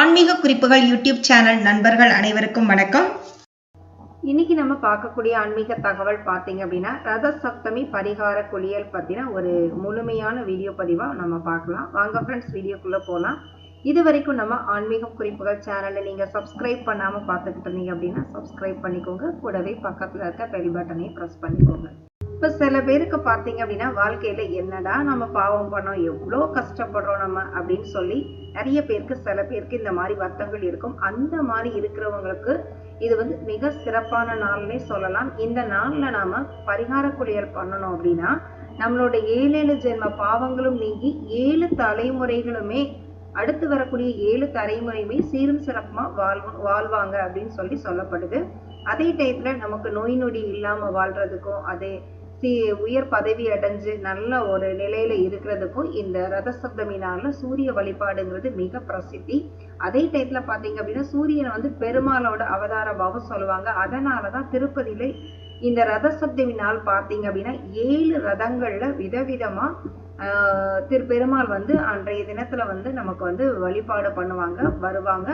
ஆன்மீக குறிப்புகள் YouTube channel நண்பர்கள் அனைவருக்கும் வணக்கம். இன்னைக்கு நம்ம பார்க்கக்கூடிய ஆன்மீக தகவல் பார்த்தீங்க அப்படின்னா ரத சப்தமி பரிகார குளியல் பற்றின ஒரு முழுமையான வீடியோ பதிவாக நம்ம பார்க்கலாம். வாங்க ஃப்ரெண்ட்ஸ் வீடியோக்குள்ளே போகலாம் இது வரைக்கும் நம்ம ஆன்மீக குறிப்புகள் சேனலை நீங்கள் சப்ஸ்கிரைப் பண்ணாமல் பார்த்துக்கிட்டு இருந்தீங்க அப்படின்னா சப்ஸ்கிரைப் பண்ணிக்கோங்க. கூடவே பக்கத்தில் இருக்க பெல் பட்டனையும் ப்ரெஸ் பண்ணிக்கோங்க. இப்போ சில பேருக்கு பார்த்தீங்க அப்படின்னா வாழ்க்கையில் என்னடா நம்ம பாவம் பண்ணோம் எவ்வளோ கஷ்டப்படுறோம் நம்ம அப்படின்னு சொல்லி நிறைய பேருக்கு சில பேருக்கு இந்த மாதிரி வருத்தங்கள் இருக்கும். அந்த மாதிரி இருக்கிறவங்களுக்கு இது வந்து மிக சிறப்பான நாள்னே சொல்லலாம். இந்த நாள்ல நாம பரிகார குளியல் பண்ணணும் அப்படின்னா நம்மளோட ஏழு ஏழு ஜென்ம பாவங்களும் நீங்கி ஏழு தலைமுறைகளுமே அடுத்து வரக்கூடிய ஏழு தலைமுறையுமே சீரும் சிறப்புமா வாழ் வாழ்வாங்க அப்படின்னு சொல்லி சொல்லப்படுது. அதே டைத்துல நமக்கு நோய் நொடி இல்லாம வாழ்றதுக்கும் அதே சி உயர் பதவி அடைஞ்சு நல்ல ஒரு நிலையில இருக்கிறதுக்கும் இந்த ரத சப்தமி நாள்ல சூரிய வழிபாடுங்கிறது மிக பிரசித்தி. அதே டயத்துல பாத்தீங்க அப்படின்னா சூரியனை வந்து பெருமாளோட அவதார பாவம் சொல்லுவாங்க. அதனாலதான் திருப்பதியில இந்த ரத சப்தமி நாள் பார்த்தீங்க அப்படின்னா ஏழு ரதங்கள்ல விதவிதமா ஆஹ் திரு பெருமாள் வந்து அன்றைய தினத்துல வந்து நமக்கு வந்து வழிபாடு பண்ணுவாங்க வருவாங்க.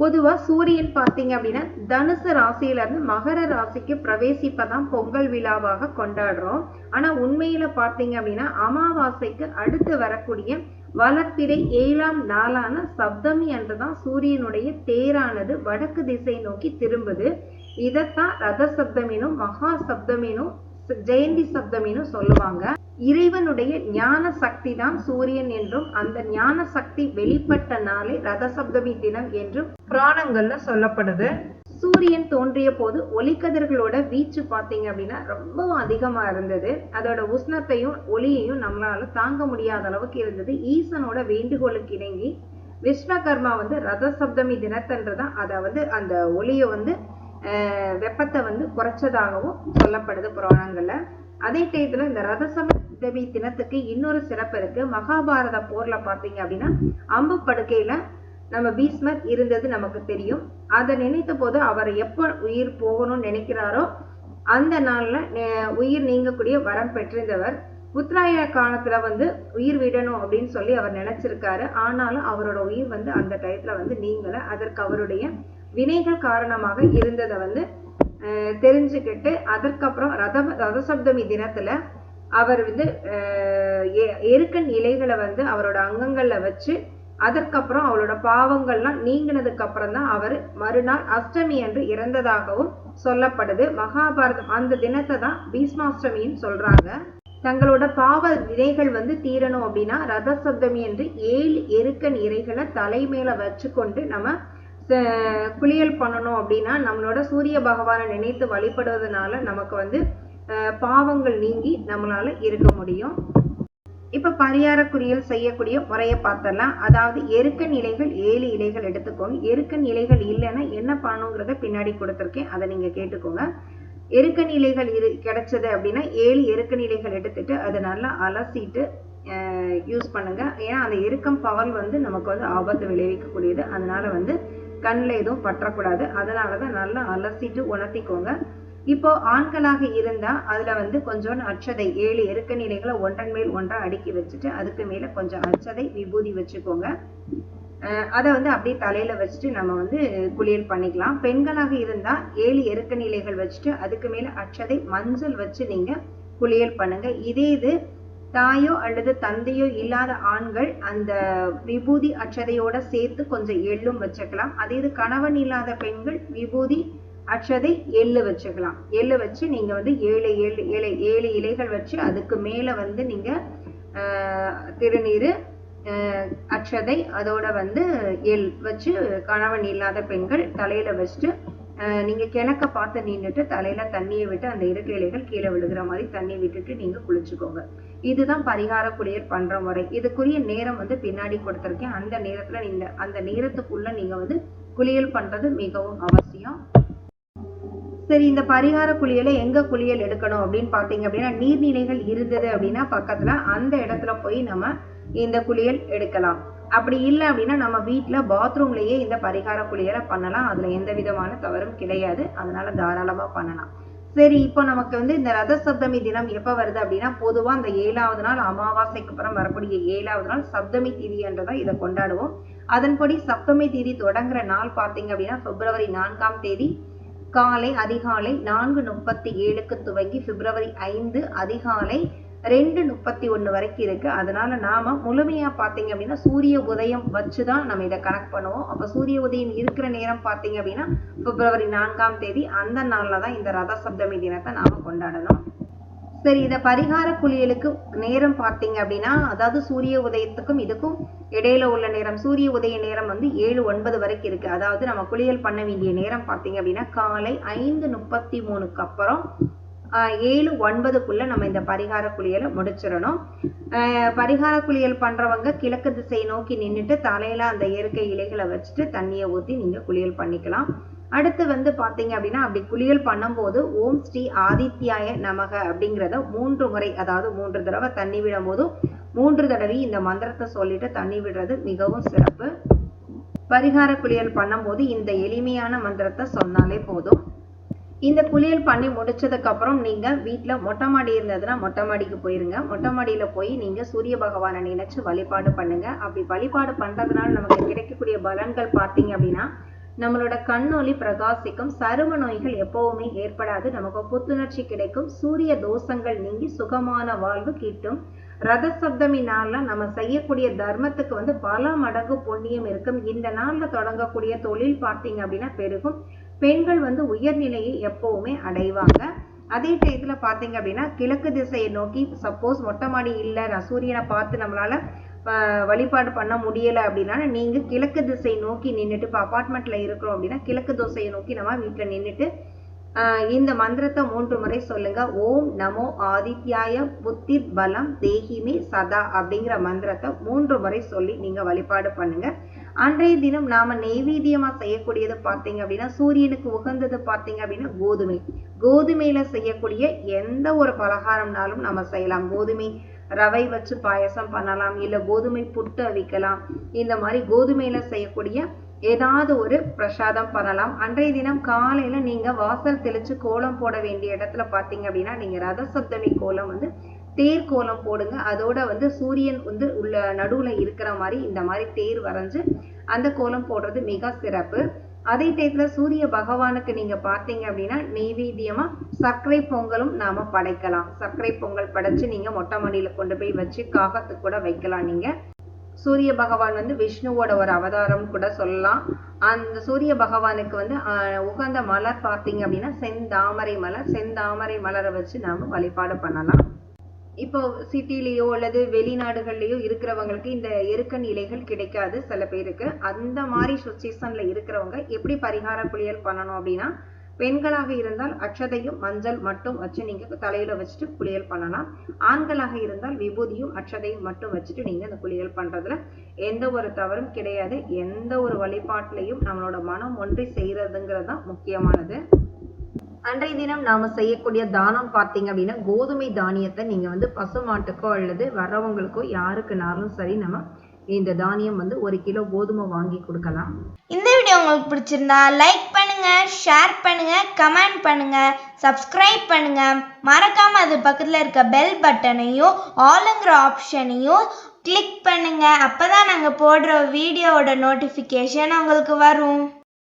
பொதுவா சூரியன் பார்த்தீங்க அப்படின்னா தனுசு ராசியில இருந்து மகர ராசிக்கு பிரவேசிப்பதான் பொங்கல் விழாவாக கொண்டாடுறோம். ஆனா உண்மையில பார்த்தீங்க அப்படின்னா அமாவாசைக்கு அடுத்து வரக்கூடிய வளர்ப்பிறை ஏழாம் நாளான சப்தமி அன்றுதான் சூரியனுடைய தேரானது வடக்கு திசை நோக்கி திரும்புது. இதைத்தான் ரத சப்தமினும் மகா சப்தமினும் ஜெயந்தி சப்தமின்னு சொல்லுவாங்க. இறைவனுடைய ஞான சக்தி தான் சூரியன் என்றும் அந்த ஞான சக்தி வெளிப்பட்ட நாளே ரத சப்தமி தினம் என்றும் புராணங்கள்ல சொல்லப்படுது. சூரியன் தோன்றிய போது ஒளிக்கதிர்களோட வீச்சு பார்த்தீங்க அப்படின்னா ரொம்ப அதிகமா இருந்தது. அதோட உஷ்ணத்தையும் ஒளியையும் நம்மளால தாங்க முடியாத அளவுக்கு இருந்தது. ஈசனோட வேண்டுகோளுக்கு இணங்கி விஸ்வகர்மா வந்து ரத சப்தமி தினத்தன்று தான் அதை வந்து அந்த ஒளியை வந்து வெப்பத்தை வந்து குறைச்சதாகவும் சொல்லப்படுது புராணங்கள்ல. அதே டயத்துல இந்த ரத சப்தமி தினத்துக்கு இன்னொரு சிறப்பு இருக்கு. மகாபாரத போர்ல பாத்தீங்க அப்படின்னா அம்பு படுக்கையில நம்ம பீஸ்மர் இருந்தது நமக்கு தெரியும். அதை நினைத்த போது அவர் எப்போ உயிர் போகணும்னு நினைக்கிறாரோ அந்த நாள்ல உயிர் நீங்கக்கூடிய வரம் பெற்றிருந்தவர். உத்தராய காலத்துல வந்து உயிர் விடணும் அப்படின்னு சொல்லி அவர் நினைச்சிருக்காரு. ஆனாலும் அவரோட உயிர் வந்து அந்த டயத்துல வந்து நீங்கல. அதற்கு அவருடைய வினைகள் காரணமாக இருந்ததை வந்து தெரிஞ்சுக்கிட்டு அதற்கப்புறம் ரத ரதசப்தமி தினத்துல அவர் வந்து எருக்கன் இலைகளை வந்து அவரோட அங்கங்கள்ல வச்சு அதற்கப்புறம் அவளோட பாவங்கள்லாம் நீங்கினதுக்கு அப்புறம் தான் அவர் மறுநாள் அஷ்டமி அன்று இறந்ததாகவும் சொல்லப்படுது. மகாபாரதம் அந்த தினத்தை தான் பீஷ்மாஷ்டமின்னு சொல்றாங்க. தங்களோட பாவ விதைகள் வந்து தீரணும் அப்படின்னா ரத சப்தமி என்று ஏழு எருக்கன் இறைகளை தலைமையில வச்சுக்கொண்டு நம்ம குளியல் பண்ணணும் அப்படின்னா நம்மளோட சூரிய பகவானை நினைத்து வழிபடுவதனால நமக்கு வந்து பாவங்கள் நீங்கி நம்மளால இருக்க முடியும். இப்ப பரியார குறியல் செய்யக்கூடிய முறையை பார்த்தலாம் அதாவது எருக்கன் இலைகள் ஏழு இலைகள் எடுத்துக்கோங்க. எருக்கன் இலைகள் இல்லைன்னா என்ன பண்ணுங்கிறத பின்னாடி கொடுத்துருக்கேன். அதை நீங்க கேட்டுக்கோங்க. எருக்கன் இலைகள் இரு கிடைச்சது அப்படின்னா ஏழு எருக்கன் இலைகள் எடுத்துட்டு அதை நல்லா அலசிட்டு யூஸ் பண்ணுங்க. ஏன்னா அந்த எருக்கம் பவர் வந்து நமக்கு வந்து ஆபத்து விளைவிக்கக்கூடியது. அதனால வந்து கண்ணில் எதுவும் பற்றக்கூடாது. அதனால தான் நல்லா அலசிட்டு உணர்த்திக்கோங்க. இப்போ ஆண்களாக இருந்தா அதுல வந்து கொஞ்சோண்டு அச்சதை ஏழு எருக்க நிலைகளை ஒன்றன் மேல் ஒன்றா அடுக்கி வச்சுட்டு அதுக்கு மேல கொஞ்சம் அச்சதை விபூதி வச்சுக்கோங்க. அதை வந்து அப்படியே தலையில வச்சுட்டு நம்ம வந்து குளியல் பண்ணிக்கலாம். பெண்களாக இருந்தா ஏழு எருக்க நிலைகள் வச்சுட்டு அதுக்கு மேல அச்சதை மஞ்சள் வச்சு நீங்க குளியல் பண்ணுங்க. இதே இது தாயோ அல்லது தந்தையோ இல்லாத ஆண்கள் அந்த விபூதி அச்சதையோட சேர்த்து கொஞ்சம் எள்ளும் வச்சுக்கலாம். அதே இது கணவன் இல்லாத பெண்கள் விபூதி அச்சதை எள்ளு வச்சுக்கலாம். எள்ளு வச்சு நீங்க வந்து ஏழு ஏழு ஏழு ஏழு இலைகள் வச்சு அதுக்கு மேல வந்து நீங்க திருநீர் அச்சதை அதோட வந்து எள் வச்சு கணவன் இல்லாத பெண்கள் தலையில வச்சுட்டு நீங்க கிணக்க பார்த்து நின்றுட்டு தலையில தண்ணியை விட்டு அந்த இருக்கை இலைகள் கீழே விழுகிற மாதிரி தண்ணி விட்டுட்டு நீங்க குளிச்சுக்கோங்க. இதுதான் பரிகார குளியல் பண்ற முறை. இதுக்குரிய நேரம் வந்து பின்னாடி கொடுத்துருக்கேன். அந்த நேரத்துல நீங்க அந்த நேரத்துக்குள்ள நீங்க வந்து குளியல் பண்றது மிகவும் அவசியம். சரி இந்த பரிகார குளியலை எங்க குளியல் எடுக்கணும் அப்படின்னு பாத்தீங்க அப்படின்னா நீர்நிலைகள் இருந்தது அப்படின்னா பக்கத்துல அந்த இடத்துல போய் நம்ம இந்த குளியல் எடுக்கலாம். அப்படி இல்லை அப்படின்னா நம்ம வீட்டில் பாத்ரூம்லயே இந்த பரிகார குளியலை பண்ணலாம். அதுல எந்த விதமான தவறும் கிடையாது. அதனால தாராளமா பண்ணலாம். சரி இப்போ நமக்கு வந்து இந்த ரத சப்தமி தினம் எப்ப வருது அப்படின்னா பொதுவா அந்த ஏழாவது நாள் அமாவாசைக்கு அப்புறம் வரக்கூடிய ஏழாவது நாள் சப்தமி திதி என்றதான் இதை கொண்டாடுவோம். அதன்படி சப்தமி திதி தொடங்குற நாள் பார்த்தீங்க அப்படின்னா பிப்ரவரி நான்காம் தேதி காலை அதிகாலை நான்கு முப்பத்தி ஏழுக்கு துவங்கி பிப்ரவரி ஐந்து அதிகாலை ரெண்டு முப்பத்தி ஒன்று வரைக்கும் இருக்கு. அதனால நாம முழுமையா பார்த்தீங்க அப்படின்னா சூரிய உதயம் வச்சு தான் நம்ம இதை கணக்கு பண்ணுவோம். அப்போ சூரிய உதயம் இருக்கிற நேரம் பார்த்தீங்க அப்படின்னா பிப்ரவரி நான்காம் தேதி அந்த நாளில் தான் இந்த ரத சப்தமி தினத்தை நாம கொண்டாடணும். சரி இதை பரிகார குளியலுக்கு நேரம் பார்த்தீங்க அப்படின்னா அதாவது சூரிய உதயத்துக்கும் இதுக்கும் இடையில உள்ள நேரம் சூரிய உதய நேரம் வந்து ஏழு ஒன்பது வரைக்கும் இருக்கு. அதாவது நம்ம குளியல் பண்ண வேண்டிய நேரம் பார்த்தீங்க அப்படின்னா காலை ஐந்து முப்பத்தி மூணுக்கு அப்புறம் ஏழு ஒன்பதுக்குள்ள நம்ம இந்த பரிகார குளியலை முடிச்சிடணும். பரிகார குளியல் பண்றவங்க கிழக்கு திசையை நோக்கி நின்றுட்டு தலையில அந்த இயற்கை இலைகளை வச்சுட்டு தண்ணியை ஊற்றி நீங்க குளியல் பண்ணிக்கலாம். அடுத்து வந்து பார்த்தீங்க அப்படின்னா அப்படி குளியல் பண்ணும்போது ஓம் ஸ்ரீ ஆதித்யாய நமக அப்படிங்கிறத மூன்று முறை அதாவது மூன்று தடவை தண்ணி விடும்போது மூன்று தடவை இந்த மந்திரத்தை சொல்லிட்டு தண்ணி விடுறது மிகவும் சிறப்பு. பரிகார குளியல் பண்ணும்போது இந்த எளிமையான மந்திரத்தை சொன்னாலே போதும். இந்த குளியல் பண்ணி முடிச்சதுக்கு அப்புறம் நீங்க வீட்டுல மொட்டை மாடி இருந்ததுன்னா மொட்டை மாடிக்கு போயிருங்க. மொட்டை மாடியில போய் நீங்க சூரிய பகவானை நினைச்சு வழிபாடு பண்ணுங்க. அப்படி வழிபாடு பண்றதுனால நமக்கு கிடைக்கக்கூடிய பலன்கள் பார்த்தீங்க அப்படின்னா நம்மளோட கண்ணொளி பிரகாசிக்கும். சரும நோய்கள் எப்பவுமே ஏற்படாது. நமக்கு புத்துணர்ச்சி கிடைக்கும். சூரிய தோஷங்கள் நீங்கி சுகமான வாழ்வு கிட்டும். ரத சப்தமி நாள்ல நம்ம செய்யக்கூடிய தர்மத்துக்கு வந்து பல மடங்கு புண்ணியம் இருக்கும். இந்த நாள்ல தொடங்கக்கூடிய தொழில் பார்த்தீங்க அப்படின்னா பெருகும். பெண்கள் வந்து உயர்நிலையை எப்பவுமே அடைவாங்க. அதே டயத்துல பாத்தீங்க அப்படின்னா கிழக்கு திசையை நோக்கி சப்போஸ் மொட்டை மாடி இல்லை நான் சூரியனை பார்த்து நம்மளால வழிபாடு பண்ண முடியல அப்படின்னா நீங்க கிழக்கு திசை நோக்கி நின்றுட்டு இப்போ அப்பார்ட்மெண்ட்டில் இருக்கிறோம் அப்படின்னா கிழக்கு திசையை நோக்கி நம்ம வீட்டுல நின்றுட்டு இந்த மந்திரத்தை மூன்று முறை சொல்லுங்க. ஓம் நமோ ஆதித்யாய புத்தி பலம் தேகிமே சதா அப்படிங்கிற மந்திரத்தை மூன்று முறை சொல்லி நீங்க வழிபாடு பண்ணுங்க. அன்றைய தினம் நாம நெய்வேத்தியமா செய்யக்கூடியது பார்த்தீங்க அப்படின்னா சூரியனுக்கு உகந்தது பார்த்தீங்க அப்படின்னா கோதுமை. கோதுமையில செய்யக்கூடிய எந்த ஒரு பலகாரம்னாலும் நம்ம செய்யலாம். கோதுமை ரவை வச்சு பாயசம் பண்ணலாம் இல்ல கோதுமை புட்டு அவிக்கலாம். இந்த மாதிரி கோதுமையில செய்யக்கூடிய ஏதாவது ஒரு பிரசாதம் பண்ணலாம். அன்றைய தினம் காலையில நீங்க வாசல் தெளிச்சு கோலம் போட வேண்டிய இடத்துல பாத்தீங்க அப்படின்னா நீங்க ரத சப்தமி கோலம் வந்து தேர் கோலம் போடுங்க. அதோட வந்து சூரியன் வந்து உள்ள நடுவுல இருக்கிற மாதிரி இந்த மாதிரி தேர் வரைஞ்சு அந்த கோலம் போடுறது மிக சிறப்பு. அதே டயத்துல சூரிய பகவானுக்கு நீங்க பார்த்தீங்க அப்படின்னா நெய்வேத்தியமா சர்க்கரை பொங்கலும் நாம படைக்கலாம். சர்க்கரை பொங்கல் படைச்சு நீங்க மொட்டை மாடியில கொண்டு போய் வச்சு காகத்துக்கு கூட வைக்கலாம் நீங்க. சூரிய பகவான் வந்து விஷ்ணுவோட ஒரு அவதாரம் கூட சொல்லலாம். அந்த சூரிய பகவானுக்கு வந்து உகந்த மலர் பார்த்தீங்க அப்படின்னா செந்தாமரை மலர். செந்தாமரை மலரை வச்சு நாம வழிபாடு பண்ணலாம். இப்போ சிட்டிலேயோ அல்லது வெளிநாடுகள்லேயோ இருக்கிறவங்களுக்கு இந்த எருக்கன் இலைகள் கிடைக்காது சில பேருக்கு. அந்த மாதிரி சுச்சுவேஷன்ல இருக்கிறவங்க எப்படி பரிகார குளியல் பண்ணணும் அப்படின்னா பெண்களாக இருந்தால் அட்சதையும் மஞ்சள் மட்டும் வச்சு நீங்க தலையில வச்சுட்டு குளியல் பண்ணலாம். ஆண்களாக இருந்தால் விபூதியும் அட்சதையும் மட்டும் வச்சுட்டு நீங்க அந்த குளியல் பண்றதுல எந்த ஒரு தவறும் கிடையாது. எந்த ஒரு வழிபாட்டிலையும் நம்மளோட மனம் ஒன்றி செய்யறதுங்கிறது தான் முக்கியமானது. அன்றைய தினம் நாம செய்யக்கூடிய தானம் பார்த்தீங்க அப்படின்னா கோதுமை தானியத்தை நீங்க வந்து பசுமாட்டுக்கோ அல்லது வர்றவங்களுக்கோ யாருக்குனாலும் சரி நம்ம இந்த தானியம் வந்து ஒரு கிலோ கோதுமை வாங்கி கொடுக்கலாம். இந்த வீடியோ உங்களுக்கு பிடிச்சிருந்தா லைக் பண்ணுங்க ஷேர் பண்ணுங்க கமெண்ட் பண்ணுங்க சப்ஸ்கிரைப் பண்ணுங்க. மறக்காம அது பக்கத்தில் இருக்க பெல் பட்டனையும் ஆளுங்கிற ஆப்ஷனையும் கிளிக் பண்ணுங்க. அப்பதான் நாங்கள் போடுற வீடியோவோட நோட்டிஃபிகேஷன் உங்களுக்கு வரும்.